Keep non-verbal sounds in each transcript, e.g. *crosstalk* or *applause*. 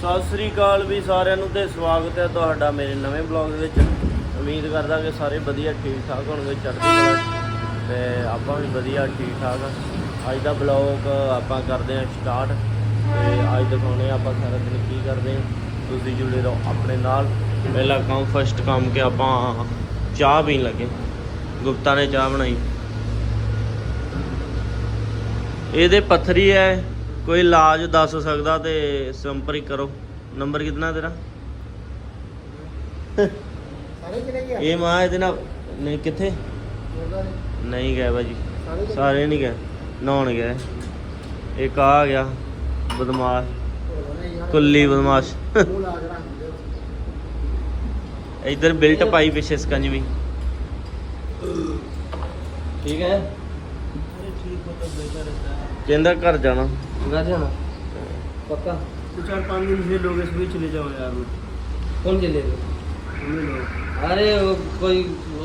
ਸਤਿ ਸ੍ਰੀ ਅਕਾਲ ਵੀ ਸਾਰਿਆਂ ਨੂੰ ਤੇ ਸਵਾਗਤ ਹੈ ਤੁਹਾਡਾ ਮੇਰੇ ਨਵੇਂ ਬਲੌਗ ਵਿੱਚ। ਉਮੀਦ ਕਰਦਾ ਕਿ ਸਾਰੇ ਵਧੀਆ, ਠੀਕ ਠਾਕ ਹੋਣਗੇ, ਚੜ੍ਹਦੀ ਕਲਾ ਤੇ ਆਪਾਂ ਵੀ ਵਧੀਆ, ਠੀਕ ਠਾਕ ਅੱਜ ਦਾ ਬਲੌਗ ਆਪਾਂ ਕਰਦੇ ਹਾਂ ਸਟਾਰਟ। ਤੇ ਅੱਜ ਦਿਖਾਉਣੇ ਆਪਾਂ ਸਾਰਾ ਦਿਨ ਕੀ ਕਰਦੇ ਹਾਂ। ਤੁਸੀਂ ਜੁੜੇ ਰਹੋ ਆਪਣੇ ਨਾਲ। ਪਹਿਲਾ ਕੰਮ ਫਸਟ ਕੰਮ ਕਿ ਆਪਾਂ ਚਾਹ ਪੀਣ ਲੱਗੇ ਗੁਪਤਾ ਨੇ ਚਾਹ ਬਣਾਈ। ਇਹਦੇ ਪੱਥਰੀ ਹੈ ਕੋਈ ਇਲਾਜ ਦੱਸ ਸਕਦਾ ਤੇ ਸੰਪਰਕ ਕਰੋ। ਨੰਬਰ ਕਿਤਨਾ ਤੇਰਾ? ਸਾਰੇ ਚਲੇ ਗਿਆ? ਇਹ ਮਾਂ ਇਹਦੇ ਨਾਲ ਨਹੀਂ ਕਿੱਥੇ? ਨਹੀਂ। ਗਏ ਭਾਜੀ। ਸਾਰੇ ਨਹੀਂ ਗਏ। ਨਹਾਉਣ ਗਏ। ਇੱਕ ਆ ਗਿਆ ਬਦਮਾਸ਼। ਕੁੱਲੀ ਬਦਮਾਸ਼। ਇਧਰ ਬਿਲਟ ਪਾਈ ਪਿੱਛੇ ਸਕੰਜਵੀ ਠੀਕ ਹੈ? ਕਹਿੰਦਾ ਘਰ ਜਾਣਾ। घर पक्का? तो चार पाँच दिन से लोग इस चले जाओ यार। कौन चले गए? अरे वो कोई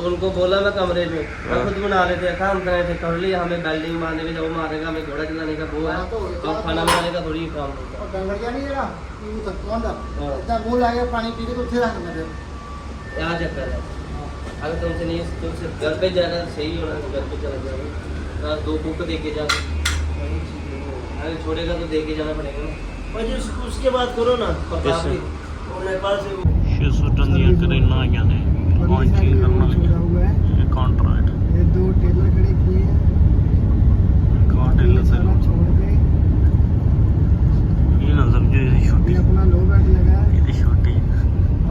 उनको बोला मैं कमरे में। मैं हाँ। खुद बना लेते हैं काम करे थे कर लिया हमें बेल्डिंग मारने में जाओ मारेगा हमें घोड़ा चलाने का वो है। तो खाना बनाने का थोड़ी काम यहाँ चक्कर है? अगर तुमसे नहीं तुमसे घर पे जाना सही होना घर पे चला जाओ हाँ, दो बुक दे के जाओ अगर छोड़ेगा तो दे के जाना पड़ेगा भाई उसको उसके बाद करो ना नेपाल से छे सौ टनिया करेना आईया ने कौन चीज करना लगे कॉन्ट्रैक्ट ये दो टेलर खड़े किए हैं कौन टेलर से छोड़ के ये ना समझो छोटी अपना लो बैट लगा ये छोटी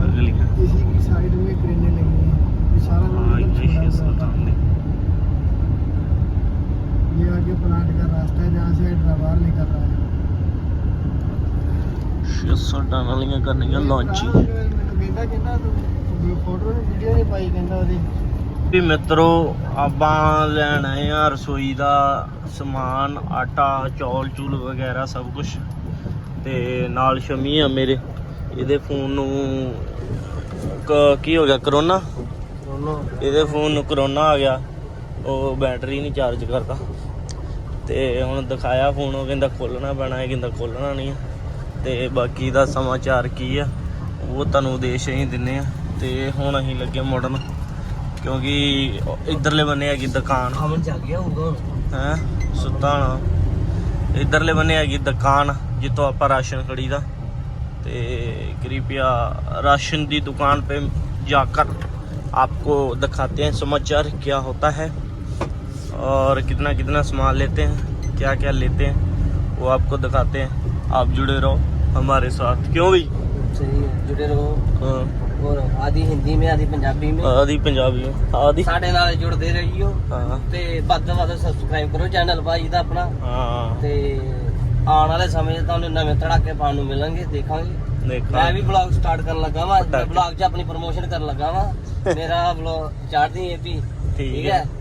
अगली इसी की साइड में क्रेनें लगी हैं सारा हां ये छे सौ टन ये आगे प्लांट का रास्ता है जहाँ से हैदराबाद निकल रहा है 600 ਟਨ ਵਾਲੀਆਂ ਕਰਨੀਆਂ ਲਾਂਚਿੰਗ ਮੈਨੂੰ ਕਹਿੰਦਾ ਕਹਿੰਦਾ ਤੂੰ ਫੋਟੋ ਵੀਡੀਓ ਨਹੀਂ ਪਾਈ ਕਹਿੰਦਾ ਉਹਦੀ ਵੀ ਮਿੱਤਰੋ ਆਪਾਂ ਲੈਣ ਆਏ ਆ ਰਸੋਈ ਦਾ ਸਮਾਨ ਆਟਾ ਚੌਲ ਚੂਲ ਵਗੈਰਾ ਸਭ ਕੁਝ ਤੇ ਨਾਲ ਸ਼ਮੀ ਆ ਮੇਰੇ ਇਹਦੇ ਫੋਨ ਨੂੰ ਕ- ਕੀ ਹੋ ਗਿਆ ਕਰੋਨਾ दोनों ਇਹਦੇ ਫੋਨ ਨੂੰ ਕਰੋਨਾ ਆ ਗਿਆ ਉਹ ਬੈਟਰੀ ਨਹੀਂ ਚਾਰਜ ਕਰਦਾ ਤੇ ਹੁਣ ਦਿਖਾਇਆ ਫੋਨ ਉਹ ਕਹਿੰਦਾ ਖੋਲਣਾ ਪੈਣਾ ਹੈ ਕਹਿੰਦਾ ਖੋਲਣਾ ਨਹੀਂ ਹੈ। ਤੇ ਬਾਕੀ ਦਾ ਸਮਾਚਾਰ ਕੀ ਆ ਉਹ ਤੁਹਾਨੂੰ ਉਦੇਸ਼ ਹੀ ਦਿੰਨੇ ਆ ਤੇ ਹੁਣ ਅਸੀਂ ਲੱਗੇ ਮੁੜਨ ਕਿਉਂਕਿ ਇਧਰਲੇ ਬੰਨੇ ਹੈਗੀ ਦੁਕਾਨ अमन जाग गया होगा ਹੈ ਸੁੱਤਾ ਹੋਣਾ ਇਧਰਲੇ ਬੰਨੇ ਹੈਗੀ ਦੁਕਾਨ ਜਿੱਥੋਂ ਆਪਾਂ ਰਾਸ਼ਨ ਖੜੀਦਾ ਤੇ कृपया राशन की दुकान पे जाकर आपको दिखाते हैं समाचार क्या होता है और कितना कितना सामान लेते हैं क्या क्या लेते हैं वो आपको दिखाते हैं आप जुड़े रहो हमारे साथ क्यों भी सही है जुड़े रहो हाँ और आधी हिंदी में आधी पंजाबी में आदि पंजाबी में आदि ਸਾਡੇ ਨਾਲ ਜੁੜਦੇ ਰਹੀਓ हाँ ਤੇ ਵੱਧ ਤੋਂ ਵੱਧ ਸਬਸਕ੍ਰਾਈਬ ਕਰੋ ਚੈਨਲ ਭਾਈ ਦਾ ਆਪਣਾ हाँ ਤੇ ਆਉਣ ਵਾਲੇ ਸਮੇਂ 'ਚ ਤੁਹਾਨੂੰ ਨਵੇਂ ਧੜਾਕੇ ਪਾਉਣ ਨੂੰ ਮਿਲਣਗੇ ਦੇਖਾਂਗੇ देखा ਮੈਂ ਵੀ ਵਲੌਗ ਸਟਾਰਟ ਕਰਨ ਲੱਗਾ ਵਾਂ ਮੈਂ ਪਟਾਕੇ। ਵਲੌਗ 'ਚ ਆਪਣੀ ਪ੍ਰੋਮੋਸ਼ਨ ਕਰਨ ਲੱਗਾ ਵਾਂ ਮੇਰਾ ਵਲੌਗ ਚੜ੍ਹਦੀ ਏਪੀ ਠੀਕ ਹੈ Okay.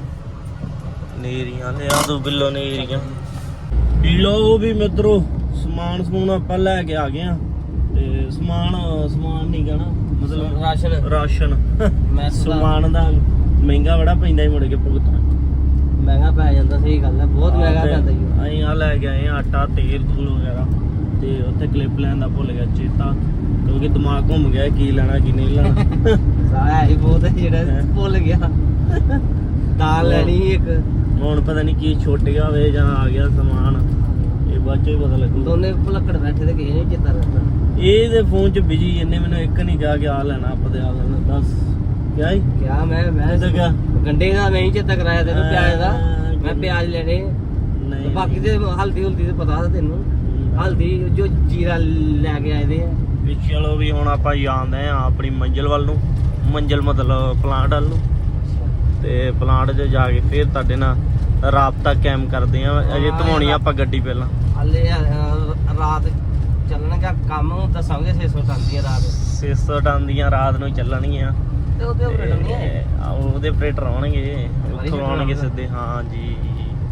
ਨੀਰੀਆਂ ਲਿਆ ਦੋ ਬਿੱਲੋ ਨੀਰੀਆਂ। ਲੋ ਵੀ ਮਿੱਤਰੋ ਸਮਾਨ ਸਮੂਨ ਆਪਾਂ ਲੈ ਕੇ ਆ ਗਏ ਆ। ਤੇ ਸਮਾਨ ਸਮਾਨ ਨਹੀਂ ਕਹਣਾ ਮਤਲਬ ਰਾਸ਼ਨ। ਰਾਸ਼ਨ। ਮੈਂ ਸਮਾਨ ਦਾ ਮਹਿੰਗਾ ਬੜਾ ਪੈਂਦਾ ਹੀ ਮੁੜ ਕੇ ਭੁਗਤਣਾ ਮਹਿੰਗਾ ਪੈ ਜਾਂਦਾ ਸਹੀ ਗੱਲ ਹੈ ਬਹੁਤ ਮਹਿੰਗਾ ਪੈਂਦਾ ਜੀ ਅਸੀਂ ਆ ਲੈ ਕੇ ਆਏ ਆਟਾ ਤੇਲ ਤੂਲ ਵਗੈਰਾ। ਤੇ ਉੱਥੇ ਕਲਿੱਪ ਲੈਣ ਦਾ ਭੁੱਲ ਗਿਆ ਚੇਤਾ। ਕਿਉਂਕਿ ਦਿਮਾਗ ਘੁੰਮ ਗਿਆ ਕੀ ਲੈਣਾ ਕੀ ਨਹੀਂ ਲੈਣਾ। ਸਾਇਆ ਹੀ ਬਹੁਤ ਹੈ ਜਿਹੜਾ ਹੈਂ? ਭੁੱਲ ਗਿਆ। ਦਾਲ ਲੈਣੀ ਇੱਕ। ਹੁਣ ਪਤਾ ਨਹੀਂ ਕੀ ਛੁੱਟ ਗਿਆ ਵੇ ਜਾਂ ਆ ਗਿਆ ਸਮਾਨ। ਇਹ ਬਾਅਦ ਚੋਂ ਹੀ ਪਤਾ ਲੱਗੂ। ਦੋਨੇ ਭੁਲੱਕੜ ਬੈਠੇ ਤੇ ਕਿਸੇ ਨੇ ਚੇਤਾ ਰਹਿੰਦਾ ਇਹਦੇ ਫੋਨ 'ਚ ਬਿਜ਼ੀ ਇਹਨੇ ਮੈਨੂੰ ਇੱਕ ਨਹੀਂ ਕਿਹਾ ਕਿ ਆ ਲੈਣਾ ਆਪਾਂ ਤੇ ਆ ਲੈਣਾ ਦੱਸ। ਕਿਆ ਹੀ ਕਿਆ ਮੈਂ ਮੈਂ ਇਹ ਤਾਂ ਗੰਡੇ ਦਾ ਨਹੀਂ ਚੇਤਾ ਕਰਾਇਆ ਤੈਨੂੰ ਪਿਆਜ਼ ਦਾ। ਮੈਂ ਪਿਆਜ਼ ਲੈਣੇ। ਨਹੀਂ। ਬਾਕੀ ਤੇ ਹਲਦੀ ਹੁਲਦੀ ਤੇ ਪਤਾ ਤੈਨੂੰ। ਹਲਦੀ ਜੋ ਜੀਰਾ ਲੈ ਕੇ ਆਏ ਦੇ ਆ। ਵੀ ਚਲੋ ਵੀ ਹੁਣ ਆਪਾਂ ਜਾਂਦੇ ਆ ਆਪਣੀ ਮੰਜ਼ਿਲ ਵੱਲ ਨੂੰ। ਮੰਜ਼ਿਲ ਮਤਲਬ ਪਲਾਂਟ ਵੱਲ ਨੂੰ। ਤੇ ਪਲਾਂਟ 'ਚ ਜਾ ਕੇ ਫਿਰ ਤੁਹਾਡੇ ਨਾਲ ਰਾਬਤਾ ਕਾਇਮ ਕਰਦੇ ਆ ਅਜੇ ਧਵਾਉਣੀ ਆਪਾਂ ਗੱਡੀ ਪਹਿਲਾਂ। ਹਲੇ ਰਾਤ ਚੱਲਣਗਾ ਕੰਮ ਦੱਸਾਂਗੇ 600 ਟਨ ਦੀਆਂ ਰਾਤ। 600 ਟਨ ਦੀਆਂ ਰਾਤ ਨੂੰ ਚੱਲਣਗੀਆਂ ਤੇ ਉਹਦੇ ਆਪਰੇਟਰ ਆਉਣਗੇ ਉੱਥੋਂ ਆਉਣਗੇ ਸਿੱਧੇ। ਹਾਂ ਜੀ।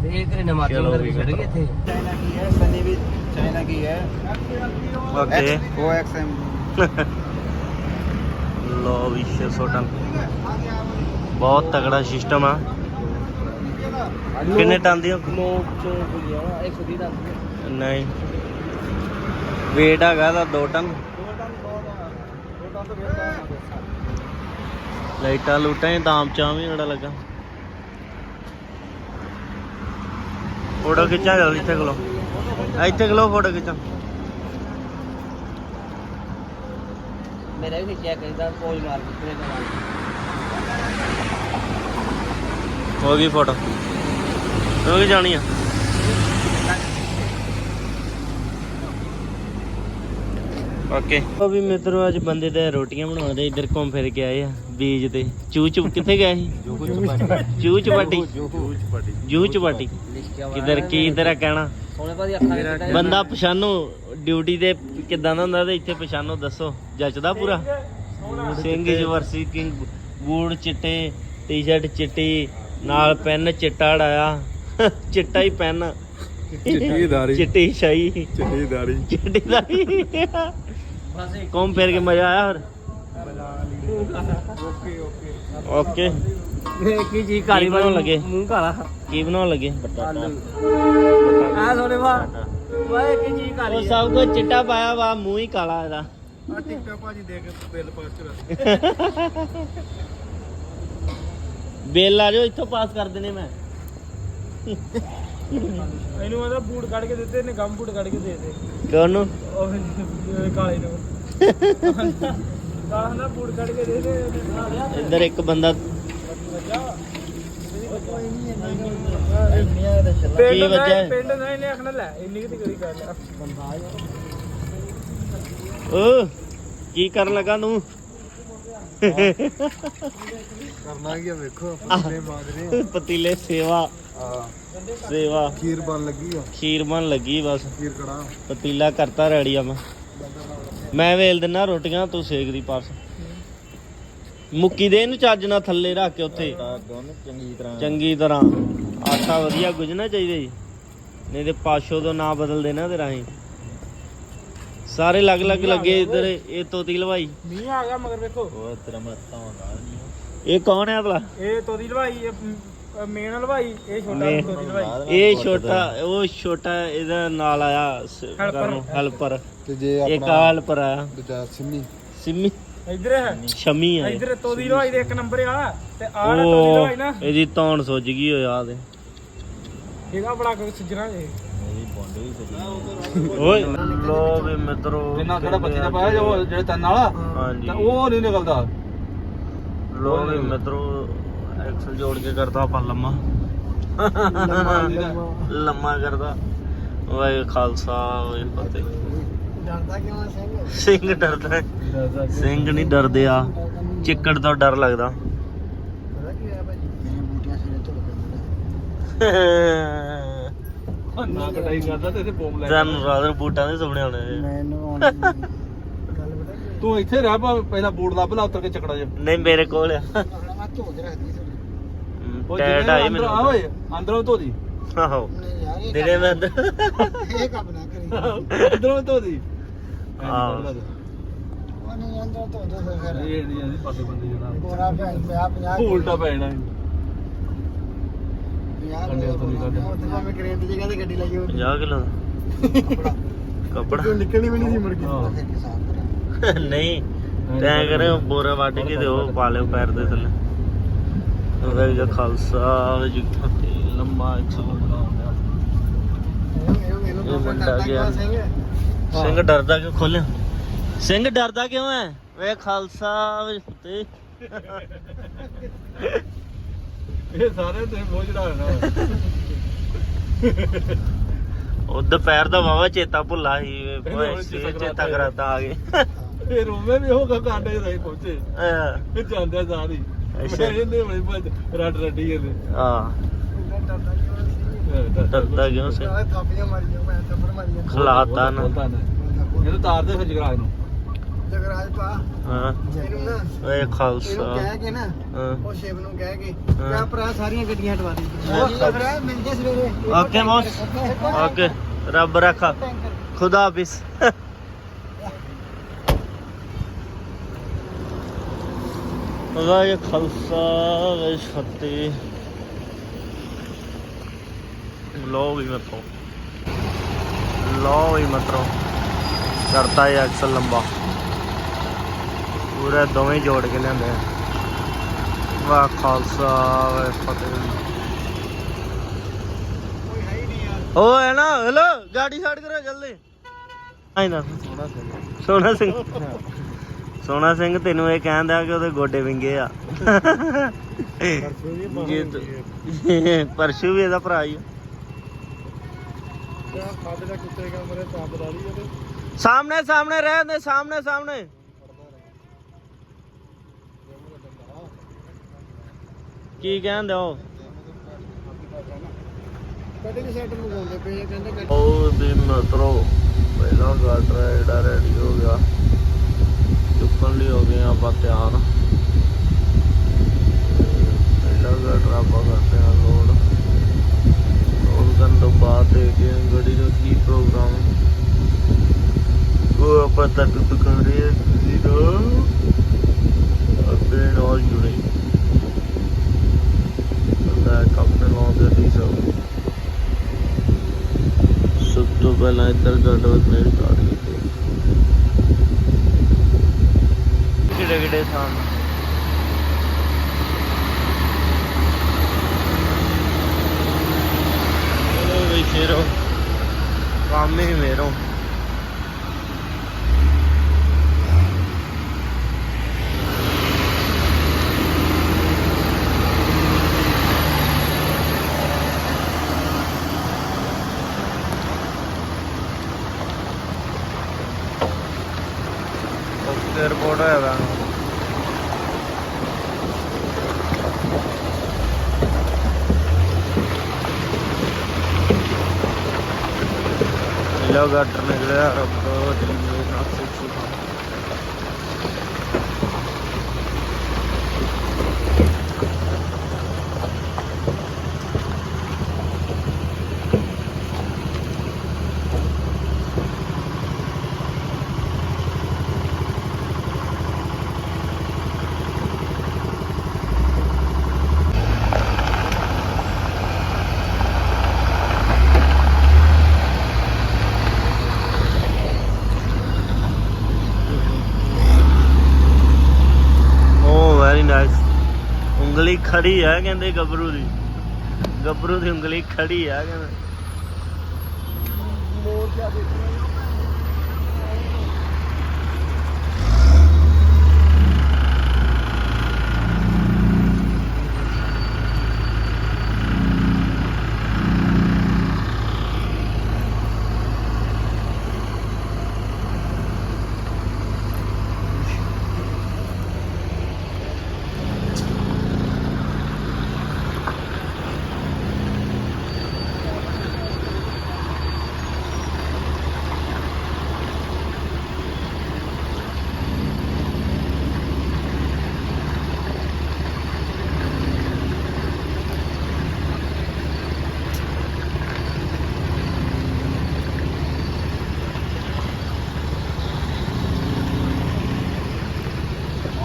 ਦੇਖ ਰਹੇ ਨਮਾਜ਼ ਕਰਕੇ ਛੱਡ ਗਏ ਇੱਥੇ? ਚਾਈਨਾ ਕੀ ਹੈ? ਸਨੀ ਵੀ ਚਾਈਨਾ ਕੀ ਹੈ? ਓਕੇ। ਉਹ ਐਕਸਐਮ ਲੋ ਵੀ 600 ਟਨ ਬਹੁਤ ਤਗੜਾ ਸਿਸਟਮ ਆ। ਕਿੰਨੇ ਟਨ ਦੀਆਂ? ਨੋਕ ਚੋਂ ਗਿਆ 130 ਦਾ ਨਹੀਂ। weight ਹੈਗਾ ਦਾ 2 ਟਨ। ਲਾਈਟਾਂ ਲੂਟਾਂ ਹੀ ਦਾਮ ਚਾਂ ਵੀ ਬੜਾ ਲੱਗਾ। ਫੋਟੋ ਖਿੱਚਾਂ ਜਲਦੀ ਇੱਥੇ ਖਲੋ। ਇੱਥੇ ਖਲੋ ਫੋਟੋ ਖਿੱਚਾਂ। ਮੇਰਾ ਵੀ ਚੈੱਕ ਕਰਦਾ ਕੋਈ ਮਾਰ ਕਿਤਨੇ ਦਾ ਹੋ ਗਈ ਫੋਟੋ? ਹੋ ਗਈ ਜਾਣੀ ਆ? ਓਕੇ। ਉਹ ਵੀ ਮਿੱਤਰੋ ਅੱਜ ਬੰਦੇ ਤੇ ਰੋਟੀਆਂ ਬਣਾਉਂਦੇ ਇੱਧਰ ਘੁੰਮ ਫਿਰ ਕੇ ਆਏ ਆ ਬੀਜ ਤੇ। ਚੂ ਚੂ ਕਿੱਥੇ ਗਏ ਸੀ? ਚੂ ਚਪਾਟੀ। ਜੂ ਚਪਾਟੀ। ਕਿਧਰ ਕੀ ਤੇਰਾ ਕਹਿਣਾ? ਦੇ ਬੰਦਾ ਪਛਾਣੋ ਡਿਊਟੀ ਤੇ ਕਿਦਾਂ ਦਾ ਹੁੰਦਾ ਤੇ ਇੱਥੇ ਪਛਾਣੋ ਦੱਸੋ। ਜੱਚਦਾ ਪੂਰਾ? ਸਿੰਘ ਜਵਰਸੀ ਕਿੰਗ। ਬੂਟ ਚਿੱਟੇ ਟੀ-ਸ਼ਰਟ ਚਿੱਟੀ ਨਾਲ ਪੈਨ ਚਿੱਟਾ ਅੜਾਇਆ। ਚਿੱਟਾ ਹੀ ਪੈਨ। ਚਿੱਟੀ ਦਾੜੀ ਚਿੱਟੀ ਸ਼ਾਈ ਚਿੱਟੀ ਦਾੜੀ ਚਿੱਟੀ ਦਾੜੀ ਬਸ ਕੌਮ ਫੇਰ ਕੇ ਮਜ਼ਾ ਆਇਆ ਹੋਰ? ਓਕੇ। ਓਕੇ। ਓਕੇ ਕੀ ਜੀ ਕਾਲੀ ਬਣਾਉਣ ਲੱਗੇ? ਮੂੰਹ ਕਾਲਾ। ਕੀ ਬਣਾਉਣ ਲੱਗੇ? ਬਟਾਟਾ। ਆ ਸੋਨੇ ਵਾ ਵਾਏ ਕੀ ਜੀ ਕਾਲੀ ਉਹ ਸਭ ਕੁਝ ਚਿੱਟਾ ਪਾਇਆ ਵਾ ਮੂੰਹ ਹੀ ਕਾਲਾ ਇਹਦਾ। ਆ ਟਿਕਟਾਂ ਭਾਜੀ ਦੇ ਕੇ ਬਿੱਲ ਪਾਸ ਕਰਾ ਬਿੱਲ ਆ ਜਾਓ ਇੱਥੋਂ ਪਾਸ ਕਰ ਦੇਣੇ ਮੈਂ। ਇਹਨੂੰ ਆਦਾ ਬੂਟ ਕੱਢ ਕੇ ਦਿੱਤੇ ਨੇ ਗਮ ਬੂਟ ਕੱਢ ਕੇ ਦੇ ਦੇ ਕੋਨੂੰ ਉਹ ਕਾਲੇ ਨੂੰ। ਕਾਲਾ ਨਾ ਬੂਟ ਕੱਢ ਕੇ ਦੇ ਦੇ ਇੱਧਰ ਇੱਕ ਬੰਦਾ ਕੀ ਪਿੰਡ ਵਜਾ ਦਾ ਪਿੰਡ ਦਾ ਇਹਨੇ ਆਖਣਾ ਲੈ ਇੰਨੀ ਕਿਤੇ ਕਰੀ ਕਰ ਲੈ ਬੰਦਾ ਆ ਓ ਕੀ ਕਰਨ ਲੱਗਾ ਤੂੰ? ਕਰਨਾ ਕੀ ਆ ਵੇਖੋ ਪਤਲੇ ਮਾਦਰੇ ਪਤੀਲੇ ਸੇਵਾ। ਆ ਸੇਵਾ। ਖੀਰ ਬਣ ਲੱਗੀ ਆ। ਖੀਰ ਬਣ ਲੱਗੀ ਬਸ। ਖੀਰ ਕੜਾ ਪਤੀਲਾ ਕਰਤਾ ਰੈਡੀ ਆ ਮੈਂ। ਮੈਂ ਵੇਲ ਦਿੰਨਾ ਰੋਟੀਆਂ ਤੂੰ ਸੇਕ ਦੀ ਪਾਸ ਮੁੱਕੀ ਦੇ ਇਹਨੂੰ ਚੱਜ ਨਾਲ ਥੱਲੇ ਰੱਖ ਕੇ ਉੱਥੇ। ਚੰਗੀ ਤਰ੍ਹਾਂ। ਚੰਗੀ ਤਰ੍ਹਾਂ। ਆਟਾ ਵਧੀਆ ਗੁੰਝਣਾ ਚਾਹੀਦਾ ਜੀ। ਨਹੀਂ ਤੇ ਪਾਸ਼ੋ ਤੋਂ ਨਾਂ ਬਦਲ ਦੇਣਾ ਤੇ ਰਾਹੀਂ। ਸਾਰੇ ਲੱਗ ਲੱਗ ਲੱਗੇ ਇੱਧਰ ਇਹ ਤੋਤੀ ਲਵਾਈ ਮੀਂਹ ਆ ਗਿਆ ਮਗਰ ਵੇਖੋ। ਉਹ ਤੇਰਾ ਮੱਤਾ ਹੁੰਦਾ ਇਹ ਕੌਣ ਹੈ ਭਲਾ? ਇਹ ਤੋਦੀ ਹਲਵਾਈ ਮੇਨ ਹਲਵਾਈ ਇਹ ਛੋਟਾ ਮੇਨ। ਤੋਦੀ ਹਲਵਾਈ। ਇਹ ਛੋਟਾ ਉਹ ਛੋਟਾ ਇਹਦਾ ਨਾਲ ਆਇਆ ਹੈਲਪਰ। ਹੈਲਪਰ ਤੇ ਜੇ ਇੱਕ ਆ ਹੈਲਪਰ ਆਇਆ ਦੂਜਾ ਸਿੰਮੀ। ਸਿੰਮੀ। ਇੱਧਰ ਹੈ। ਸ਼ਮੀ। ਹੈ ਇੱਧਰ ਤੋਦੀ ਹਲਵਾਈ ਦੇ ਇੱਕ ਨੰਬਰ ਆ। ਤੇ ਆਹ ਉਹ ਹਲਵਾਈ ਨਾ। ਇਹਦੀ ਤੌਣ ਸੁੱਜ ਗਈ ਹੋਇਆ ਤੇ ਇਹਦਾ ਬੜਾ ਕੁਝ ਸੱਜਣਾ ਜੇ ਓਏ। ਲੋ ਵੀ ਮਿੱਤਰੋ ਜਿੰਨਾ ਥੋੜਾ ਬੱਤੀ ਦਾ ਪਾਇਆ ਜੋ ਜਿਹੜੇ ਤਨ ਵਾਲਾ ਹਾਂਜੀ। ਤਾਂ ਉਹ ਨਹੀਂ ਨਿਕਲਦਾ। ਲੋ ਵੀ ਮਿੱਤਰੋ ਐਕਸਲ ਜੋੜ ਕੇ ਕਰਦਾ ਆਪਾਂ ਲੰਮਾ। ਲੰਮਾ ਕਰਦਾ ਵਾਹਿ ਖਾਲਸਾ ਵਾਹਿ ਫਤਿਹ। ਡਰਦਾ ਕਿਉਂ ਸਿੰਘ? ਸਿੰਘ ਡਰਦਾ। ਸਿੰਘ ਨਹੀਂ ਡਰਦੇ ਆ। ਚਿੱਕੜ ਤੋਂ ਡਰ ਲੱਗਦਾ ਪਤਾ ਕੀ ਹੋਇਆ ਭਾਜੀ ਮੈਂ ਬੂਟੀਆਂ ਸਿਰੇ ਤੋਂ ਨਾ ਕਟਾਈ ਕਰਦਾ ਤੇ ਇਹਦੇ ਬੋਮ ਲੈ ਤੁਹਾਨੂੰ ਰਾਤ ਨੂੰ ਬੂਟਾਂ ਦੇ ਸੁਪਨੇ ਆਉਣੇ ਨੇ। ਮੈਨੂੰ *laughs* ਗੱਲ ਪਤਾ ਕੀ ਤੂੰ ਇੱਥੇ ਰਹਿ ਪਾ ਪਹਿਲਾਂ ਬੂਟ ਲੱਭ ਲਾ ਉੱਤਰ ਕੇ ਚੱਕੜਾ ਜਾ ਨਹੀਂ ਮੇਰੇ ਕੋਲ ਆ। ਆਪਣਾ ਮੈਂ ਧੋ ਕੇ ਰੱਖਦੀ ਸੀ। ਟੈਟ ਜਿਹੜੇ ਆਈ ਅੰਦਰ ਆ ਮੈਨੂੰ ਓਏ ਅੰਦਰੋਂ ਧੋ ਦੀ। ਆਹੋ ਨਹੀਂ ਯਾਰ ਇਹ ਦਿਨੇ ਮੈਂ ਅੰਦਰ। ਕੰਮ- ਇਹ ਕੰਮ ਨਾ ਕਰੀ। ਅੰਦਰੋਂ ਧੋ ਦੀ। ਆਹੋ। ਉਹ ਨਹੀਂ ਅੰਦਰ ਧੋ ਦੋ ਫਿਰ। ਇਹ ਨਹੀਂ ਆਂਦੀ ਪਾਸੇ ਬੰਦੇ ਜਿਹੜਾ। ਗੋਰਾ ਭੈਣ ਪਿਆ 50 ਉਲਟਾ ਪੈ ਜਾਣਾ ਯਾਰ ਕੰਡੇ ਉੱਤੋਂ ਦੀ ਕੱਢ। ਤਾਂ ਮੈਂ ਕਰੇਟ ਦੀ ਤੇ ਗੱਡੀ ਲਾਈ ਹੋਈ 50 ਕਿਲੋ ਕੱਪੜਾ। ਕੱਪੜਾ? ਕਿਉਂ ਨਿਕਲਣੀ ਵੀ ਨਹੀਂ ਸੀ ਮੁੜ ਕੇ। ਨਹੀਂ ਤੈਂ ਕਰੇ ਬੋਰਾ ਵੱਢ ਕੇ ਤੇ ਉਹ ਪਾ ਲਿਓ ਪੈਰ ਦੇ ਥੱਲੇ। ਵਾਹਿਗੁਰੂ ਜੀ ਖਾਲਸਾ ਜੀ। ਲੰਮਾ 100 ਇਹ ਮੁੰਡਾ ਗਿਆ। ਸਿੰਘ ਡਰਦਾ ਕਿਉਂ? ਖੋਲਿਆ ਸਿੰਘ ਡਰਦਾ ਕਿਉਂ ਹੈ? ਵੇ ਖਾਲਸਾ ਕੀ ਫਤਿਹ। ਇਹ ਸਾਰੇ ਤੇ ਬੋਝ ਚੜਾਣਾ ਉਹ ਦੁਪਹਿਰ ਦਾ ਵਾਵਾ ਚੇਤਾ ਭੁੱਲਾ ਸੀ ਇਹਨੂੰ ਓਏ ਚੇਤਾ ਕਰਾਤਾ ਆ ਗਏ ਇਹ ਰੋਵੇ ਵੀ ਉਹ ਕਾਂਡੇ ਰਹੀ ਪਹੁੰਚੇ। ਅਹ, ਇਹ ਜਾਂਦੇ ਸਾਰੀ ਅੱਛਾ। ਇਹਨੇ ਬੜੀ ਭੱਜ ਰੱਟ ਰੱਡੀ ਇਹਨੇ। ਆ ਡਰਦਾ ਕਿਉਂ ਸੀ? ਥਾਪੀਆਂ ਮਾਰੀਆਂ ਮੈਂ ਮਾਰੀਆਂ। ਖਲਾਤਾ ਨਾ। ਖਲਾਤਾ ਨਾ। ਬੰਦਾ ਕੋਲ। ਜਦੋਂ ਤਾਰਦੇ ਫਿਰ ਜਗਰਾਜ ਨੂੰ। ਜਗਰਾਜ ਪਾ ਹਾਂ। ਇਹਨੂੰ ਨਾ। ਓਏ ਇਹਨੂੰ ਖਾਲਸਾ ਕਹਿ ਕੇ ਨਾ ਹਾਂ। ਉਹ ਸ਼ਿਵ ਨੂੰ ਕਹਿ ਕੇ। ਹਾਂ। ਮੈਂ ਭਰਾ ਸਾਰੀਆਂ ਗੱਡੀਆਂ ਹਟਵਾ ਦੇ। ਹਾਂ। ਉਹ ਭਰਾ ਮਿਲਦੇ ਸਵੇਰੇ। Okay boss. ਓਕੇ। ਰੱਬ ਰੱਖਾ। ਖੁਦਾ ਹਾਫਿਜ਼। ਵਾਹਿ ਖਾਲਸਾ ਵਾਹਿ ਫਤਿਹ। ਲੋ ਵੀ ਮਤੋਂ ਲੋ ਵੀ ਮਤੋਂ ਕਰਤਾ ਹੈ ਐਕਸਲ ਲੰਬਾ। ਪੂਰੇ ਦੋਵੇਂ ਜੋੜ ਕੇ ਲਿਆਂਦੇ ਆ। ਵਾਹ ਖਾਲਸਾ ਵਾਹਿ ਫਤਿਹ। ਕੋਈ ਹੈ ਹੀ ਨਹੀਂ ਯਾਰ ਓ ਹੈ ਨਾ ਹੈਲੋ ਗਾੜੀ ਸਾਈਡ ਕਰੋ ਜਲਦੀ। ਆਈ ਨਾ। ਸੋਨਾ ਸਿੰਘ। ਸੋਨਾ ਸਿੰਘ। ਤੈਨੂੰ ਇਹ ਕਹਿੰਦਾ ਕਿ ਉਹਦੇ ਗੋਡੇ ਵਿੰਗੇ ਆ। ਪਰਸ਼ੂ ਵੀ ਇਹਦਾ ਭਰਾ ਹੀ ਆ। ਖਾਦੇ ਦਾ ਕੁੱਤੇ ਕਾ ਮਰੇ ਤਾਂ ਬਦਾਲੀ ਉਹਦੇ। ਸਾਹਮਣੇ ਸਾਹਮਣੇ ਰਹਿੰਦੇ ਸਾਹਮਣੇ ਸਾਹਮਣੇ। ਕੀ ਕਹਿੰਦੇ ਹੋ? ਕਟਿੰਗ ਸੈੱਟ ਮੰਗਾਉਂਦੇ ਪਏ ਕਹਿੰਦੇ ਉਹ ਵੀ ਮਤਰੋ ਪਹਿਲਾ ਗਾਟਰ ਜਿਹੜਾ ਰੈਡੀ ਹੋ ਗਿਆ। ਚੁੱਕਣ ਲਈ ਹੋ ਗਏ ਆਪਾਂ ਤਿਆਰ। ਪਹਿਲਾ ਗਾਟਰ ਆਪਾਂ ਕਰਦੇ ਹਾਂ ਲੋਡ ਲੋਡ ਕਰਨ ਤੋਂ ਬਾਅਦ ਦੇਖਦੇ ਹਾਂ ਗੱਡੀ ਦਾ ਕੀ ਪ੍ਰੋਗਰਾਮ ਉਹ ਆਪਾਂ ਤੱਕ ਦੁਕਾਨ ਰਹੇ ਜੀ ਦਾ ਆਪਣੇ ਨਾਲ ਜੁੜੇ ਤਾਂ ਕੰਮ ਲਾਉਂਦੇ ਦੀ ਸਭ ਸਭ ਤੋਂ ਪਹਿਲਾਂ ਇੱਧਰ ਗਾਡੋ ਨੇ ਸਟਾਰਟ ਕੀਤੀ। ਕਿਹੜੇ ਕਿਹੜੇ ਸਨ ਚਲੋ ਵੀ ਸ਼ੇਰੋ ਕੰਮ ਹੀ ਮੇਰੋ ਓਕੇ ਰਿਪੋਰਟ ਹੋਇਆ ਵਾ ਲੋ ਗਾਟਰ ਨਿਕਲਿਆ ਰੱਬੋ ਜੀ ਨਾ ਸਿੱਖੀ ਓ ਵੈਰੀ ਨਾਈਸ ਉਂਗਲੀ ਖੜੀ ਹੈ ਕਹਿੰਦੇ ਗੱਭਰੂ ਦੀ। ਗੱਭਰੂ ਦੀ ਉਂਗਲੀ ਖੜੀ ਹੈ ਕਹਿੰਦੇ। ਮੋਰ ਜਾ ਦੇਖਣਾ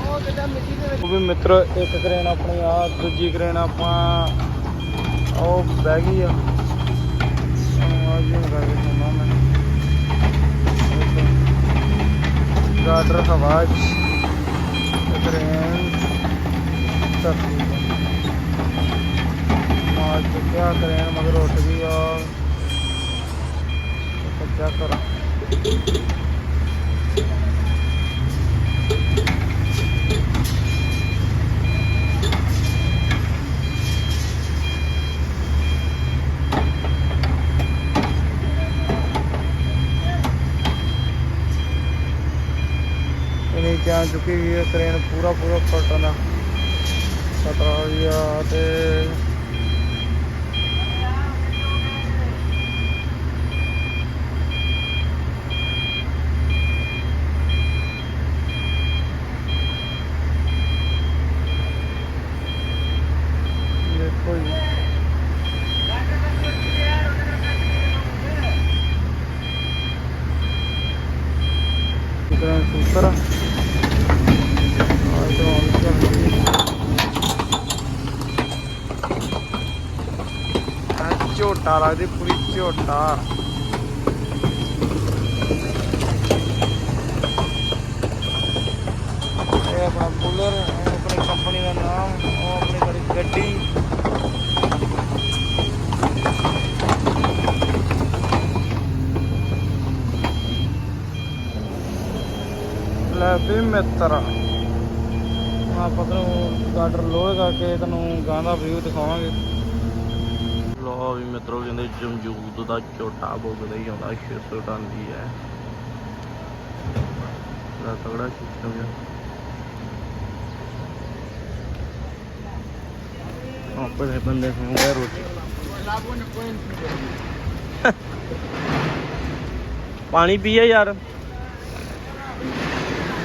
ਉਹ ਕਿੱਦਾਂ ਮਿੱਟੀ ਦੇ ਵਿੱਚ ਉਹ ਵੀ ਮਿੱਤਰ, ਇੱਕ ਕਰੇਨ ਆਪਣੀ ਆ, ਦੂਜੀ ਕਰੇਨ ਆਪਾਂ ਉਹ ਬਹਿ ਗਈ ਆ। ਆ ਜੀ ਗਾਡਰ ਹਵਾ ਚ। ਕਰੇਨ ਧਰਤੀ ਤੇ। ਚੁੱਕਿਆ ਕਰੇਨ, ਮਗਰ ਉੱਠ ਗਈ ਆ। ਕੱਚਾ ਕਰਾਂ। ਨੀਚੇ ਆ ਚੁੱਕੀ ਹੋਈ ਹੈ ਕਰੇਨ ਪੂਰਾ ਪੂਰਾ ਫਟਣ ਦਾ ਖਤਰਾ ਹੋ ਗਿਆ ਤੇ ਸੂਤਰ ਝੋਟਾ ਲੱਗਦੀ, ਪੂਰੀ ਝੋਟਾ। ਇਹ ਆਪਣਾ ਕੂਲਰ ਆਪਣੀ ਕੰਪਨੀ ਦਾ ਨਾਮ, ਉਹ ਆਪਣੀ ਗੱਡੀ। ਲੈ ਵੀ ਮਿੱਤਰਾ। ਆਪਾਂ ਤੈਨੂੰ ਗਾਡਰ ਲੋਹੇ ਕਰਕੇ ਤੈਨੂੰ ਗਾਂ ਦਾ ਵਿਊ ਦਿਖਾਵਾਂਗੇ। ਲੋ ਵੀ ਮਿੱਤਰੋ ਕਹਿੰਦੇ ਜਮਜੂਦ ਦਾ ਝੋਟਾ ਬੁੱਗਦਾ ਹੀ ਆਉਂਦਾ 600 ਟਨ ਦੀ ਹੈ। ਦਾ ਤਗੜਾ ਸਿਸਟਮ ਹੈ ਆਪਣੇ ਬੰਦੇ ਖਾਂਦੇ ਰੋਟੀ। ਪਾਣੀ ਪੀਏ ਯਾਰ।